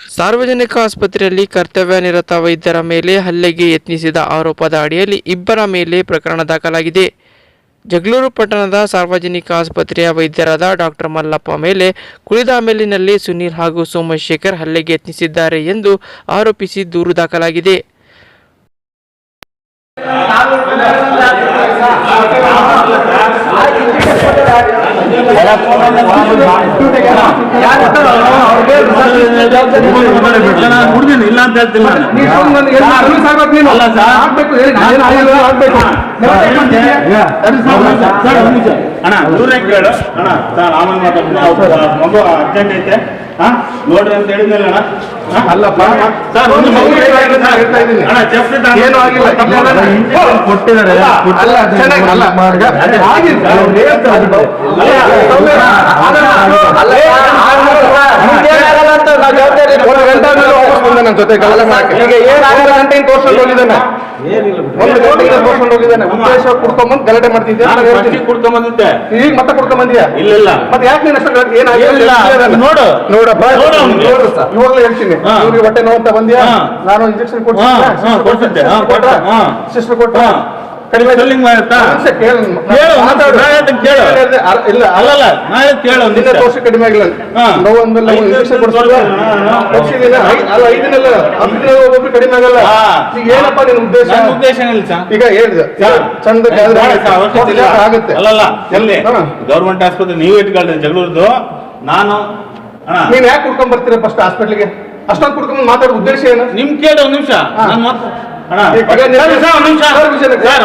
ಸಾರ್ವಜನಿಕ ಆಸ್ಪತ್ರೆಯಲ್ಲಿ ಕರ್ತವ್ಯ ನಿರತ ವೈದ್ಯರ ಮೇಲೆ ಹಲ್ಲೆಗೆ ಯತ್ನಿಸಿದ ಆರೋಪದ ಅಡಿಯಲ್ಲಿ ಇಬ್ಬರ ಮೇಲೆ ಪ್ರಕರಣ ದಾಖಲಾಗಿದೆ. ಜಗಳೂರು ಪಟ್ಟಣದ ಸಾರ್ವಜನಿಕ ಆಸ್ಪತ್ರೆಯ ವೈದ್ಯರಾದ ಡಾಕ್ಟರ್ ಮಲ್ಲಪ್ಪ ಮೇಲೆ ಕುಳಿದ ಮೇಲಿನಲ್ಲಿ ಸುನೀಲ್ ಹಾಗೂ ಸೋಮಶೇಖರ್ ಹಲ್ಲೆಗೆ ಯತ್ನಿಸಿದ್ದಾರೆ ಎಂದು ಆರೋಪಿಸಿ ದೂರು ದಾಖಲಾಗಿದೆ. ಹುಡುಗಿನ ಇಲ್ಲ ಅಂತ ಹೇಳ್ತಿಲ್ಲ. ಅಣ್ಣ ದೂರ ಕೇಳು ಅಣ್ಣ ಸರ್ ಆಮೇಲೆ ಮಾತಾಡ್ತೀನಿ ಮಗು ಅರ್ಜೆಂಟ್ ಐತೆ ಹಾ ನೋಡ್ರಿ ಅಂತ ಹೇಳಿದ್ಮೇಲೆ ಅಣ್ಣ? ಅಲ್ಲಪ್ಪ. ಸರ್ ಒಂದು ಮಗು ಅಣ್ಣ ಏನೂ ಆಗಿಲ್ಲ. ಕೊಟ್ಟಿದ್ದಾರೆ ಅಲ್ಲ ಚೆನ್ನಾಗಿ ಅಲ್ಲ. ಆಗಿಲ್ಲ. ಅವ್ರು ಹೇಳ್ತಾ ಇದ್ರು. ಒಂದು ಗಂಟೆ ಆದ್ಮೇಲೆ ವಾಪಸ್ ಬಂದ ನನ್ನ ಜೊತೆ ಗಲಾಟೆ ಮಾಡಕ್ಕೆ. ಒಂದು ಗಂಟೆಯಿಂದ ತೋರ್ಸ್ಕೊಂಡು ಹೋಗಿದ್ದಾನೆ ಒಂದು ಗಂಟೆಯಿಂದ ತೋರ್ಸ್ಕೊಂಡು ಹೋಗಿದ್ದಾನೆ ಉದ್ದೇಶ ಕುಡ್ಕೊಂಬಂದು ಗಲಾಟೆ ಮಾಡ್ತಿದ್ದೆ ನಾನು ಫಸ್ಟಿಗೆ ಕುಡ್ಕೊಂಡ್ ಬಂದಿದ್ದೆ ಈಗ ಮತ್ತೆ ಕುಡ್ಕೊಂಡ್ ಬಂದಿಯಾ ಇಲ್ಲ ಇಲ್ಲ ಮತ್ತೆ ಯಾಕೆ ನಿನ್ನ ಹೆಸರು ಇಲ್ಲ, ನೋಡು. ನೋಡಪ್ಪ ನೋಡು ಅವ್ನಿಗೆ. ಸರ್. ಇವಾಗ್ಲೇ ಹೇಳ್ತೀನಿ ಹಾ. ಇವ್ರಿಗೆ ಹೊಟ್ಟೆ ನೋವು ಅಂತ ಬಂದ್ಯಾ ಹಾ. ನಾನು ಇಂಜೆಕ್ಷನ್ ಹಾ, ಹಾ. ಹಾ, ಕೊಟ್ಟ. ಹಾ. ಸಿಸ್ಟರ್ ಕೊಟ್ಟ ಹಾ. ಕಡಿಮೆ Swelling ಮಾಡುತ್ತಾ? ಕೇಳು. ಮಾತಾಡು. ಕೇಳು. ಇಲ್ಲ ಅಲ್ಲಲ್ಲ ನಾ ಹೇಳಿದ್ ಕೇಳು ನಿನ್ನೆ ಕಡಿಮೆ ಆಗಿಲ್ಲ. ನೋವು ಅಂದ್ಮೇಲೆ ಐದು ಇಂಜೆಕ್ಷನ್ ಕೊಡ್ಸಿಲ್ಲ. ಐ- ಅಲ್ಲ ಐದು ದಿನ ಅಲ್ಲ ಹತ್ತು ದಿನ ಒಬ್ಬೊಬ್ರು ಕಡಿಮೆ ಆಗಲ್ಲ. ಈಗ ಏನಪ್ಪ ನಿನ್ನ ಉದ್ದೇಶ ನನ್ನ ಉದ್ದೇಶ ಏನಿಲ್ಲ ಸರ್ ಈಗ ಹೇಳಿದ ಚಂದ. ಆಗುತ್ತೆ ಅಲ್ಲಲ್ಲ ಎಲ್ಲಿ. ಗೌರ್ಮೆಂಟ್ ಆಸ್ಪತ್ರೆ ನೀವು ಇಟ್ಕೊಳ್ತೀನಿ ಜಗಳೂರ್ದು ನಾನು ನೀನ್ ಯಾಕೆ ಕುಡ್ಕೊಂಡ್ ಬರ್ತೀರ ಫಸ್ಟ್ ಹಾಸ್ಪಿಟ್ಲಿಗೆ ಅಷ್ಟೊಂದು ಕುಡ್ಕೊಂಡ್ ಮಾತಾಡೋ ಉದ್ದೇಶ ಏನು ನಿಮ್ ಕೇಳಿ ಒಂದ್ ನಿಮಿಷ ನಾನು ಮತ್ತೆ sir, sir, sir. Sir? Sir.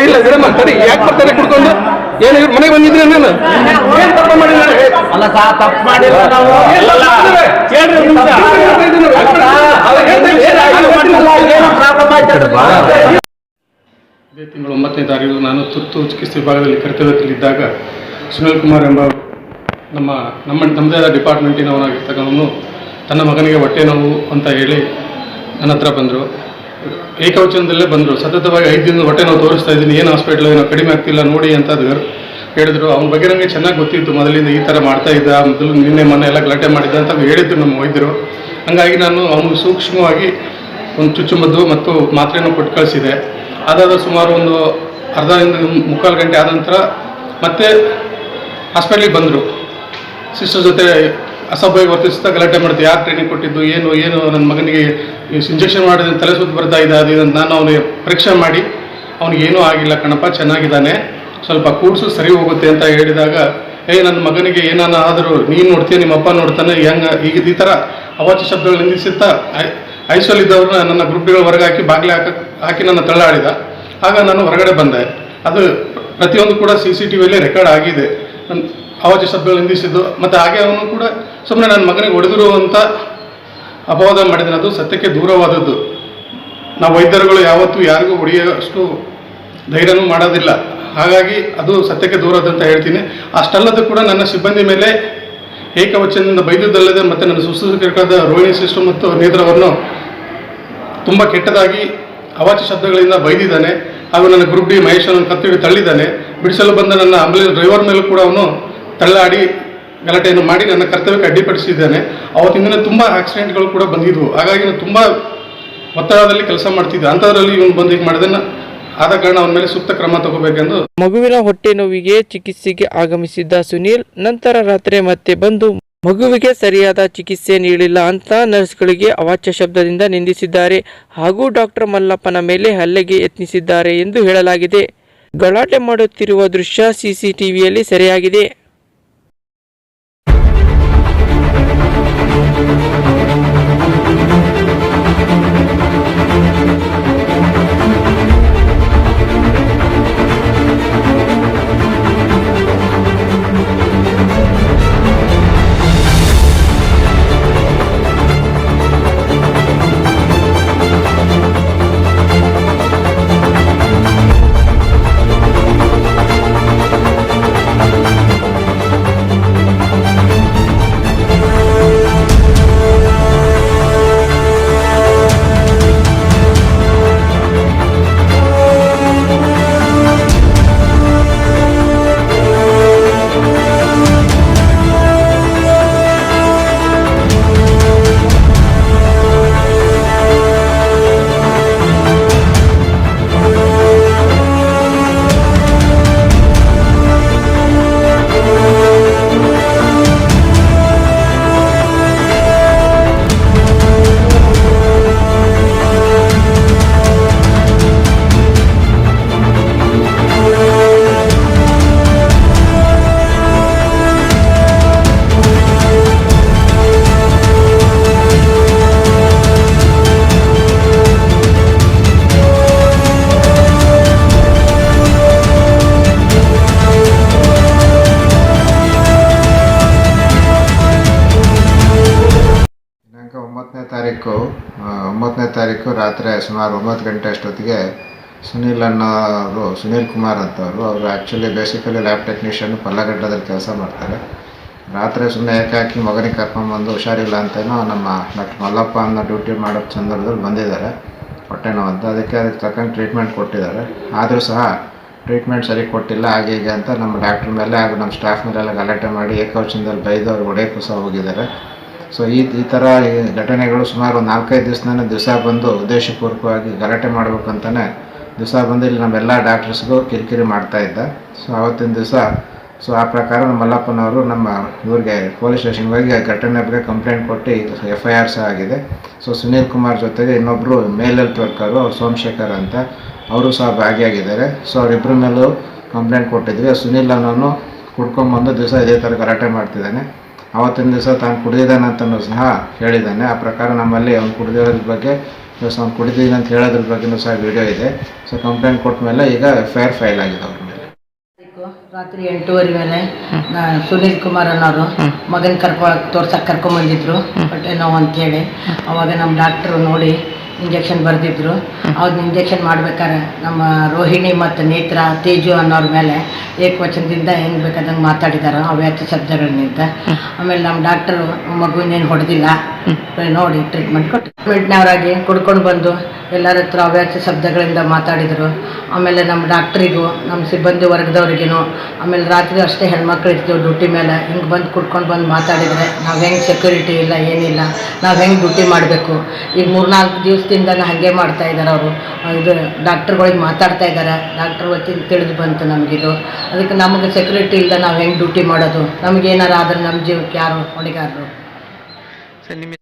ಇಲ್ಲ ವಿರಮ ತಡಿ. ಯಾಕೆ ಬರ್ತಾರೆ ಕುಡ್ಕೊಂಡು? ಏನು ಇವ್ರ ಮನೆಗೆ ಬಂದಿದ್ರೆ ನೀನು? ಏನ್ ತಪ್ಪ ಮಾಡಿದ್ದಾರೆ ಅಲ್ಲ ಸಾ ತಪ್ಪು ಮಾಡಿಲ್ಲ ನಾವು. ಪ್ರಾಬ್ಲಮ್ ಇದೇ ತಿಂಗಳು ಒಂಬತ್ತನೇ ತಾರೀಕು ನಾನು ತುರ್ತು ಚಿಕಿತ್ಸೆ ವಿಭಾಗದಲ್ಲಿ ಕರ್ತವ್ಯದಲ್ಲಿದ್ದಾಗ ಸುನಿಲ್ ಕುಮಾರ್ ಎಂಬ ನಮ್ಮ ನಮ್ಮ ನಮ್ಮದೇ ಆದ ಡಿಪಾರ್ಟ್ಮೆಂಟಿನವನಾಗಿರ್ತಕ್ಕವನು ತನ್ನ ಮಗನಿಗೆ ಹೊಟ್ಟೆ ನೋವು ಅಂತ ಹೇಳಿ ನನ್ನ ಹತ್ರ ಬಂದರು. ಏಕವಚನದಲ್ಲೇ ಬಂದರು. ಸತತವಾಗಿ ಐದು ದಿನ ಹೊಟ್ಟೆ ನೋವು ತೋರಿಸ್ತಾ ಇದ್ದೀನಿ. ಏನು ಹಾಸ್ಪಿಟ್ಲ್ ಏನೋ ಕಡಿಮೆ ಆಗ್ತಿಲ್ಲ, ನೋಡಿ ಅಂತ ಹೇಳಿದ್ರು. ಅವನ ಬಗ್ಗೆ ನನಗೆ ಚೆನ್ನಾಗಿ ಗೊತ್ತಿತ್ತು. ಮೊದಲಿಂದ ಈ ಥರ ಮಾಡ್ತಾ ಇದ್ದ. ಮೊದಲು ನಿನ್ನೆ ಮೊನ್ನೆ ಎಲ್ಲ ಗಲಾಟೆ ಮಾಡಿದ್ದ ಅಂತ ಹೇಳಿದ್ರು ನಮ್ಮ ವೈದ್ಯರು. ಹಾಗಾಗಿ ನಾನು ಅವನು ಸೂಕ್ಷ್ಮವಾಗಿ ಒಂದು ಚುಚ್ಚುಮದ್ದು ಮತ್ತು ಮಾತ್ರೆಯನ್ನು ಕೊಟ್ಟು ಕಳಿಸಿದೆ. ಅದಾದ ಸುಮಾರು ಒಂದು ಅರ್ಧದಿಂದ ಮುಕ್ಕಾಲು ಗಂಟೆ ಆದ ನಂತರ ಮತ್ತೆ ಹಾಸ್ಪಿಟ್ಲಿಗೆ ಬಂದರು. ಸಿಸ್ಟರ್ ಜೊತೆ ಅಸಭ್ಯವಾಗಿ ವರ್ತಿಸ್ತಾ ಗಲಾಟೆ ಮಾಡ್ತೀವಿ. ಯಾರು ಟ್ರೈನಿಂಗ್ ಕೊಟ್ಟಿದ್ದು, ಏನು ಏನು ನನ್ನ ಮಗನಿಗೆ ಇಂಜೆಕ್ಷನ್ ಮಾಡಿದ್ರೆ ತಲೆ ಸುತ್ತು ಬರ್ತಾ ಇದೆ, ಅದು ಅಂತ ನಾನು ಅವನಿಗೆ ಪರೀಕ್ಷೆ ಮಾಡಿ, ಅವನಿಗೆ ಏನೂ ಆಗಿಲ್ಲ ಕಣಪ್ಪ, ಚೆನ್ನಾಗಿದ್ದಾನೆ. ಸ್ವಲ್ಪ ಕೂಡಿಸು ಸರಿ ಹೋಗುತ್ತೆ ಅಂತ ಹೇಳಿದಾಗ, ಏ ನನ್ನ ಮಗನಿಗೆ ಏನಾನ ಆದರೂ ನೀನು ನೋಡ್ತೀಯ, ನಿಮ್ಮ ಅಪ್ಪ ನೋಡ್ತಾನೆ, ಹೆಂಗ, ಈಗ ಈ ಥರ ಅವಾಚ್ಯ ಶಬ್ದಗಳು ನಿಂದಿಸುತ್ತಾ ಐಸೋಲಿದ್ದವ್ರನ್ನ ನನ್ನ ಗ್ರೂಪ್ಗಳ ಹೊರಗೆ ಹಾಕಿ, ಬಾಗಿಲೆ ಹಾಕ, ಹಾಕಿ ನನ್ನ ತಳ್ಳಾಡಿದ. ಆಗ ನಾನು ಹೊರಗಡೆ ಬಂದೆ. ಅದು ಪ್ರತಿಯೊಂದು ಕೂಡ ಸಿ ಸಿ ಟಿ ವಿಯಲ್ಲಿ ರೆಕಾರ್ಡ್ ಆಗಿದೆ. ನನ್ನ ಅವಾಚ್ಯ ಶಬ್ದಗಳು ನಿಂದಿಸಿದ್ದು. ಮತ್ತು ಹಾಗೆ ಅವನು ಕೂಡ ಸುಮ್ಮನೆ ನನ್ನ ಮಗನಿಗೆ ಹೊಡೆದಿರು ಅಂತ ಅಪವಾದ ಮಾಡಿದ್ರೆ ಸತ್ಯಕ್ಕೆ ದೂರವಾದದ್ದು. ನಾವು ವೈದ್ಯರುಗಳು ಯಾವತ್ತೂ ಯಾರಿಗೂ ಹೊಡೆಯುವಷ್ಟು ಧೈರ್ಯನೂ ಮಾಡೋದಿಲ್ಲ. ಹಾಗಾಗಿ ಅದು ಸತ್ಯಕ್ಕೆ ದೂರದಂತ ಹೇಳ್ತೀನಿ. ಅಷ್ಟಲ್ಲದೂ ಕೂಡ ನನ್ನ ಸಿಬ್ಬಂದಿ ಮೇಲೆ ಏಕವಚನದಿಂದ ಬೈದಿದ್ದಲ್ಲದೆ ಮತ್ತು ನನ್ನ ಸುಶ್ರೂಷಕರಾದ ರೋಹಿಣಿ ಸಿಸ್ಟಮ್ ಮತ್ತು ನೇತ್ರವನ್ನು ತುಂಬ ಕೆಟ್ಟದಾಗಿ ಅವಾಚ್ಯ ಶಬ್ದಗಳಿಂದ ಬೈದಿದ್ದಾನೆ ಹಾಗೂ ನನ್ನ ಗ್ರೂಪ್ ಡಿ ಮಹೇಶನ್ನು ಕತ್ತಿಡಿ ತಳ್ಳಿದ್ದಾನೆ. ಬಿಡಿಸಲು ಬಂದ ನನ್ನ ಆಂಬುಲೆನ್ಸ್ ಡ್ರೈವರ್ ಮೇಲೂ ಕೂಡ ಅವನು ತಳ್ಳಾಡಿ ಗಲಾಟೆಯನ್ನು ಮಾಡಿ ನನ್ನ ಕರ್ತವ್ಯಕ್ಕೆ ಅಡ್ಡಿಪಡಿಸಿದ್ದೇನೆ. ದಿನ ತುಂಬ ಆಕ್ಸಿಡೆಂಟ್ಗಳು ಕೂಡ ಬಂದಿದ್ವು. ಹಾಗಾಗಿ ನಾನು ತುಂಬ ಒತ್ತಡದಲ್ಲಿ ಕೆಲಸ ಮಾಡ್ತಿದ್ದೆ. ಅಂಥದ್ರಲ್ಲಿ ಇವನು ಬಂದು ಹೀಗೆ ಮಾಡಿದನ್ನು ಆದ ಕಾರಣ ಅವನ ಮೇಲೆ ಸೂಕ್ತ ಕ್ರಮ ತಗೋಬೇಕೆಂದು ಮಗುವಿನ ಹೊಟ್ಟೆ ನೋವಿಗೆ ಚಿಕಿತ್ಸೆಗೆ ಆಗಮಿಸಿದ್ದ ಸುನೀಲ್, ನಂತರ ರಾತ್ರಿ ಮತ್ತೆ ಬಂದು ಮಗುವಿಗೆ ಸರಿಯಾದ ಚಿಕಿತ್ಸೆ ನೀಡಿಲ್ಲ ಅಂತ ನರ್ಸ್ಗಳಿಗೆ ಅವಾಚ್ಯ ಶಬ್ದದಿಂದ ನಿಂದಿಸಿದ್ದಾರೆ. ಹಾಗೂ ಡಾಕ್ಟರ್ ಮಲ್ಲಪ್ಪನ ಮೇಲೆ ಹಲ್ಲೆಗೆ ಯತ್ನಿಸಿದ್ದಾರೆ ಎಂದು ಹೇಳಲಾಗಿದೆ. ಗಲಾಟೆ ಮಾಡುತ್ತಿರುವ ದೃಶ್ಯ ಸಿಸಿಟಿವಿಯಲ್ಲಿ ಸೆರೆಯಾಗಿದೆ. ತಾರೀಕು ಒಂಬತ್ತನೇ ತಾರೀಕು ರಾತ್ರಿ ಸುಮಾರು ಒಂಬತ್ತು ಗಂಟೆ ಅಷ್ಟೊತ್ತಿಗೆ ಸುನೀಲ್ ಅನ್ನೋರು, ಸುನೀಲ್ ಕುಮಾರ್ ಅಂತವರು, ಅವರು ಆ್ಯಕ್ಚುಲಿ ಬೇಸಿಕಲಿ ಲ್ಯಾಬ್ ಟೆಕ್ನಿಷಿಯನ್ ಪಲ್ಲಗಡ್ಡದಲ್ಲಿ ಕೆಲಸ ಮಾಡ್ತಾರೆ. ರಾತ್ರಿ ಸುಮ್ಮನೆ ಏಕಾಕಿ ಮಗನಿಗೆ ಕರ್ಕೊಂಬಂದು ಹುಷಾರಿಲ್ಲ ಅಂತೇನೋ ನಮ್ಮ ಡಾಕ್ಟರ್ ಮಲ್ಲಪ್ಪ ಅನ್ನೋ ಡ್ಯೂಟಿ ಮಾಡೋ ಸಂದರ್ಭದಲ್ಲಿ ಬಂದಿದ್ದಾರೆ, ಹೊಟ್ಟೆ ಅಂತ ಅದಕ್ಕೆ ಅದಕ್ಕೆ ತಕ್ಕಂಗೆ ಟ್ರೀಟ್ಮೆಂಟ್ ಕೊಟ್ಟಿದ್ದಾರೆ. ಆದರೂ ಸಹ ಟ್ರೀಟ್ಮೆಂಟ್ ಸರಿ ಕೊಟ್ಟಿಲ್ಲ, ಹಾಗೆ ಹೀಗೆ ಅಂತ ನಮ್ಮ ಡಾಕ್ಟ್ರ್ ಮೇಲೆ ಹಾಗೂ ನಮ್ಮ ಸ್ಟಾಫ್ ಮೇಲೆಲ್ಲ ಗಲಾಟೆ ಮಾಡಿ ಏಕವಚನದಲ್ಲಿ ಬೈದು ಅವ್ರು ಒಡೆಯಕ್ಕೂ ಸಹ ಹೋಗಿದ್ದಾರೆ. ಸೊ ಈ ಈ ಥರ ಈ ಘಟನೆಗಳು ಸುಮಾರು ಒಂದು ನಾಲ್ಕೈದು ದಿವಸನೇ ದಿವಸ ಬಂದು ಉದ್ದೇಶಪೂರ್ವಕವಾಗಿ ಗಲಾಟೆ ಮಾಡಬೇಕಂತಲೇ ದಿವಸ ಬಂದು ಇಲ್ಲಿ ನಮ್ಮೆಲ್ಲ ಡಾಕ್ಟರ್ಸ್ಗೂ ಕಿರಿಕಿರಿ ಮಾಡ್ತಾ ಇದ್ದ. ಸೊ ಆವತ್ತಿನ ದಿವಸ ಸೊ ಆ ಪ್ರಕಾರ ನಮ್ಮ ಮಲ್ಲಪ್ಪನವರು ನಮ್ಮ ಇವ್ರಿಗೆ, ಪೊಲೀಸ್ ಸ್ಟೇಷನ್ಗೆ ಹೋಗಿ ಘಟನೆ ಬಗ್ಗೆ ಕಂಪ್ಲೇಂಟ್ ಕೊಟ್ಟು ಎಫ್ ಐ ಆರ್ ಸಹ ಆಗಿದೆ. ಸೊ ಸುನೀಲ್ ಕುಮಾರ್ ಜೊತೆಗೆ ಇನ್ನೊಬ್ಬರು ಮೇಲ್ ಹೆಲ್ತ್ ವರ್ಕರು ಅವ್ರು ಸೋಮಶೇಖರ್ ಅಂತ. ಅವರು ಸಹ ಭಾಗಿಯಾಗಿದ್ದಾರೆ. ಸೊ ಅವರಿಬ್ಬರ ಮೇಲೂ ಕಂಪ್ಲೇಂಟ್ ಕೊಟ್ಟಿದ್ವಿ. ಸುನೀಲ್ ಅನ್ನೋನು ಕುಡ್ಕೊಂಬಂದು ದಿವಸ ಇದೇ ಥರ ಗಲಾಟೆ ಮಾಡ್ತಿದ್ದಾನೆ. ಆವತ್ತಿನ ದಿವಸ ತಾನು ಕುಡಿದಿದ್ದಾನೆ ಅಂತಲೂ ಸಹ ಹೇಳಿದ್ದಾನೆ. ಆ ಪ್ರಕಾರ ನಮ್ಮಲ್ಲಿ ಅವ್ನು ಕುಡಿದಿರೋದ್ರ ಬಗ್ಗೆ ಪ್ಲಸ್ ಅವ್ನು ಕುಡಿದಿದ್ದೀನಿ ಅಂತ ಹೇಳೋದ್ರ ಬಗ್ಗೆನೂ ಸಹ ವಿಡಿಯೋ ಇದೆ. ಸೊ ಕಂಪ್ಲೇಂಟ್ ಕೊಟ್ಟ ಮೇಲೆ ಈಗ ಎಫ್ ಐ ಆರ್ ಫೈಲ್ ಆಗಿದೆ ಅವ್ರ ಮೇಲೆ. ರಾತ್ರಿ ಎಂಟೂವರೆ ಮೇಲೆ ಸುನೀಲ್ ಕುಮಾರ್ ಅನ್ನೋರು ಮಗನ ಕರ್ಕೊ ತೋರ್ಸಕ್ಕೆ ಕರ್ಕೊಂಬಂದಿದ್ರು. ಹೊಟ್ಟೆ ನೋವು ಅಂತೇಳಿ ಅವಾಗ ನಮ್ಮ ಡಾಕ್ಟ್ರು ನೋಡಿ ಇಂಜೆಕ್ಷನ್ ಬರೆದಿದ್ರು. ಅವ್ನ ಇಂಜೆಕ್ಷನ್ ಮಾಡ್ಬೇಕಾದ್ರೆ ನಮ್ಮ ರೋಹಿಣಿ ಮತ್ತು ನೇತ್ರ ತೇಜು ಅನ್ನೋರ ಮೇಲೆ ಏಕವಚನದಿಂದ ಹೆಂಗೆ ಬೇಕಾದಂಗೆ ಮಾತಾಡಿದಾರೋ ಅವ್ಯಾತಿ ಶಬ್ದಗಳನ್ನಿಂದ ಆಮೇಲೆ ನಮ್ಮ ಡಾಕ್ಟ್ರು ಮಗುವಿನೇನು ಹೊಡೆದಿಲ್ಲ. ನೋಡಿ ಟ್ರೀಟ್ಮೆಂಟ್ ಕೊಟ್ಟು ಟ್ರೀಟ್ಮೆಂಟ್ನವರಾಗಿ ಕುಡ್ಕೊಂಡು ಬಂದು ಎಲ್ಲರ ಹತ್ರ ಅವ್ಯಾಸ ಶಬ್ದಗಳಿಂದ ಮಾತಾಡಿದರು. ಆಮೇಲೆ ನಮ್ಮ ಡಾಕ್ಟ್ರಿಗೂ ನಮ್ಮ ಸಿಬ್ಬಂದಿ ವರ್ಗದವ್ರಿಗೂ ಆಮೇಲೆ ರಾತ್ರಿ ಅಷ್ಟೇ ಹೆಣ್ಮಕ್ಳು ಇರ್ತೀವಿ ಡ್ಯೂಟಿ ಮೇಲೆ. ಹಿಂಗೆ ಬಂದು ಕುಡ್ಕೊಂಡು ಬಂದು ಮಾತಾಡಿದರೆ ನಾವು ಹೆಂಗೆ ಸೆಕ್ಯೂರಿಟಿ ಇಲ್ಲ, ಏನಿಲ್ಲ. ನಾವು ಹೆಂಗೆ ಡ್ಯೂಟಿ ಮಾಡಬೇಕು? ಈಗ ಮೂರ್ನಾಲ್ಕು ದಿವಸದಿಂದ ಹಾಗೆ ಮಾಡ್ತಾ ಇದ್ದಾರೆ ಅವರು. ಇದು ಡಾಕ್ಟ್ರುಗಳಿಗೆ ಮಾತಾಡ್ತಾ ಇದ್ದಾರೆ ಡಾಕ್ಟ್ರ್ ವತಿಯಿಂದ ತಿಳಿದು ಬಂತು ನಮಗಿದು. ಅದಕ್ಕೆ ನಮಗೆ ಸೆಕ್ಯೂರಿಟಿ ಇಲ್ಲ ನಾವು ಹೆಂಗೆ ಡ್ಯೂಟಿ ಮಾಡೋದು? ನಮಗೇನಾರು ಆದ್ರೆ ನಮ್ಮ ಜೀವಕ್ಕೆ ಯಾರು ಹೊಣೆಗಾರರು? ಸರ್ ನಿಮ್ಮ